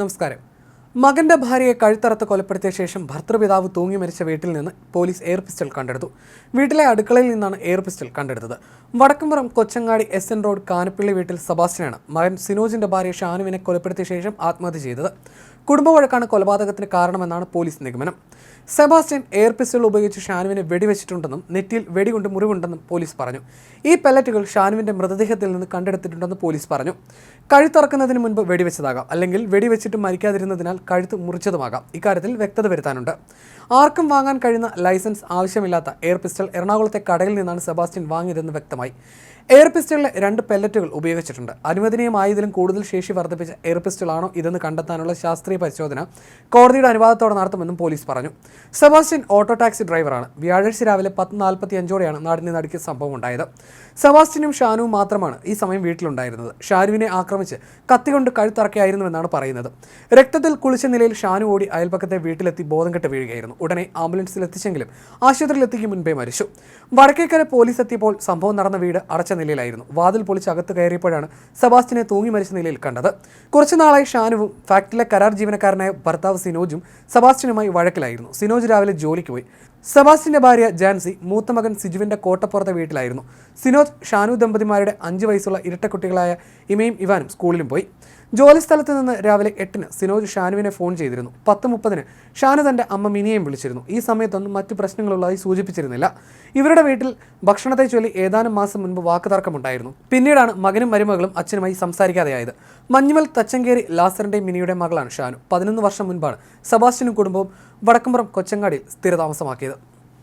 നമസ്കാരം. മകന്റെ ഭാര്യയെ കഴുത്തറത്ത് കൊലപ്പെടുത്തിയ ശേഷം ഭർത്തൃപിതാവ് തൂങ്ങി മരിച്ച വീട്ടിൽ നിന്ന് പോലീസ് എയർ പിസ്റ്റൽ കണ്ടെടുത്തു. വീട്ടിലെ അടുക്കളയിൽ നിന്നാണ് എയർ പിസ്റ്റൽ കണ്ടെടുത്തത്. Vadakkumpuram Kochangadi S N road Kanappilly വീട്ടിൽ സബാസ്റ്റ്യനാണ് മകൻ സിനോജിന്റെ ഭാര്യ ഷാനുവിനെ കൊലപ്പെടുത്തിയ ശേഷം ആത്മഹത്യ ചെയ്തത്. കുടുംബവഴക്കാണ് കൊലപാതകത്തിന് കാരണമെന്നാണ് പോലീസ് നിഗമനം. സെബാസ്റ്റ്യൻ എയർ പിസ്റ്റൾ ഉപയോഗിച്ച് ഷാനുവിനെ വെടിവെച്ചിട്ടുണ്ടെന്നും നെറ്റിയിൽ വെടികൊണ്ട് മുറിവുണ്ടെന്നും പോലീസ് പറഞ്ഞു. ഈ പെല്ലറ്റുകൾ ഷാനുവിന്റെ മൃതദേഹത്തിൽ നിന്ന് കണ്ടെടുത്തിട്ടുണ്ടെന്ന് പോലീസ് പറഞ്ഞു. കഴുത്തറക്കുന്നതിന് മുൻപ് വെടിവെച്ചതാകാം അല്ലെങ്കിൽ വെടിവെച്ചിട്ട് മരിക്കാതിരുന്നതിനാൽ കഴുത്ത് മുറിച്ചതുമാകാം. ഇക്കാര്യത്തിൽ വ്യക്തത വരുത്താനുണ്ട്. ആർക്കും വാങ്ങാൻ കഴിയുന്ന ലൈസൻസ് ആവശ്യമില്ലാത്ത എയർ പിസ്റ്റൾ എറണാകുളത്തെ കടയിൽ നിന്നാണ് സെബാസ്റ്റ്യൻ വാങ്ങിയതെന്ന് വ്യക്തമായി. എയർ പിസ്റ്റളിലെ രണ്ട് പെല്ലറ്റുകൾ ഉപയോഗിച്ചിട്ടുണ്ട്. അനുവദനീയമായതിലും കൂടുതൽ ശേഷി വർദ്ധിപ്പിച്ച എയർ പിസ്റ്റളാണോ ഇതെന്ന് കണ്ടെത്താനുള്ള ശാസ്ത്രീയ പരിശോധന കോടതിയുടെ അനുവാദത്തോടെ നടത്തുമെന്നും പോലീസ് പറഞ്ഞു. സെബാസ്റ്റ്യൻ ഓട്ടോ ടാക്സി ഡ്രൈവറാണ്. വ്യാഴാഴ്ച രാവിലെ പത്ത് നാൽപ്പത്തി അഞ്ചോടെയാണ് നാടിനെ നടുക്കിയ സംഭവം ഉണ്ടായത് സെബാസ്റ്റ്യനും ഷാനുവും മാത്രമാണ് ഈ സമയം വീട്ടിലുണ്ടായിരുന്നത്. ഷാനുവിനെ ആക്രമിച്ച് കത്തികൊണ്ട് കഴുത്തറക്കിയായിരുന്നുവെന്നാണ് പറയുന്നത്. രക്തത്തിൽ കുളിച്ച നിലയിൽ ഷാനു ഓടി അയൽപ്പക്കത്തെ വീട്ടിലെത്തി ബോധം കെട്ട് വീഴുകയായിരുന്നു. ഉടനെ ആംബുലൻസിൽ എത്തിച്ചെങ്കിലും ആശുപത്രിയിലെത്തിക്കും മുൻപേ മരിച്ചു. വടക്കേക്കര പോലീസ് എത്തിയപ്പോൾ സംഭവം നടന്ന വീട് അടച്ച നിലയിലായിരുന്നു. വാതിൽ പൊളിച്ച് അകത്ത് കയറിയപ്പോഴാണ് സെബാസ്റ്റിനെ തൂങ്ങി മരിച്ച നിലയിൽ കണ്ടത്. കുറച്ചുനാളായി ഷാനുവും ഫാക്ടറിയിലെ കരാർ ജീവനക്കാരനായ ഭർത്താവ് സിനോജും സെബാസ്റ്റിനുമായി വഴക്കിലായിരുന്നു. സിനോജ് രാവിലെ ജോലിക്ക് പോയി. സെബാസ്റ്റിന്റെ ഭാര്യ ജാൻസി മൂത്ത മകൻ സിജുവിന്റെ കോട്ടപ്പുറത്തെ വീട്ടിലായിരുന്നു. സിനോജ് ഷാനു ദമ്പതിമാരുടെ അഞ്ച് വയസ്സുള്ള ഇരട്ടക്കുട്ടികളായ ഇമയും ഇവാനും സ്കൂളിലും പോയി. ജോലിസ്ഥലത്ത് നിന്ന് രാവിലെ എട്ടിന് സിനോജ് ഷാനുവിനെ ഫോൺ ചെയ്തിരുന്നു. പത്ത് മുപ്പതിന് ഷാനു തന്റെ അമ്മ മിനിയെയും വിളിച്ചിരുന്നു. ഈ സമയത്തൊന്നും മറ്റു പ്രശ്നങ്ങളുള്ളതായി സൂചിപ്പിച്ചിരുന്നില്ല. ഇവരുടെ വീട്ടിൽ ഭക്ഷണത്തെ ചൊല്ലി ഏതാനും മാസം മുൻപ് വാക്കുതർക്കമുണ്ടായിരുന്നു. പിന്നീടാണ് മകനും മരുമകളും അച്ഛനുമായി സംസാരിക്കാതെയായത്. മഞ്ഞുമൽ തച്ചങ്കേരി ലാസറിന്റെയും മിനിയുടെ മകളാണ് ഷാനു. പതിനൊന്ന് വർഷം മുൻപാണ് സബാസ്റ്റിനും കുടുംബവും വടക്കുംപുറം കൊച്ചങ്ങാടിയിൽ സ്ഥിരതാമസമാക്കിയത്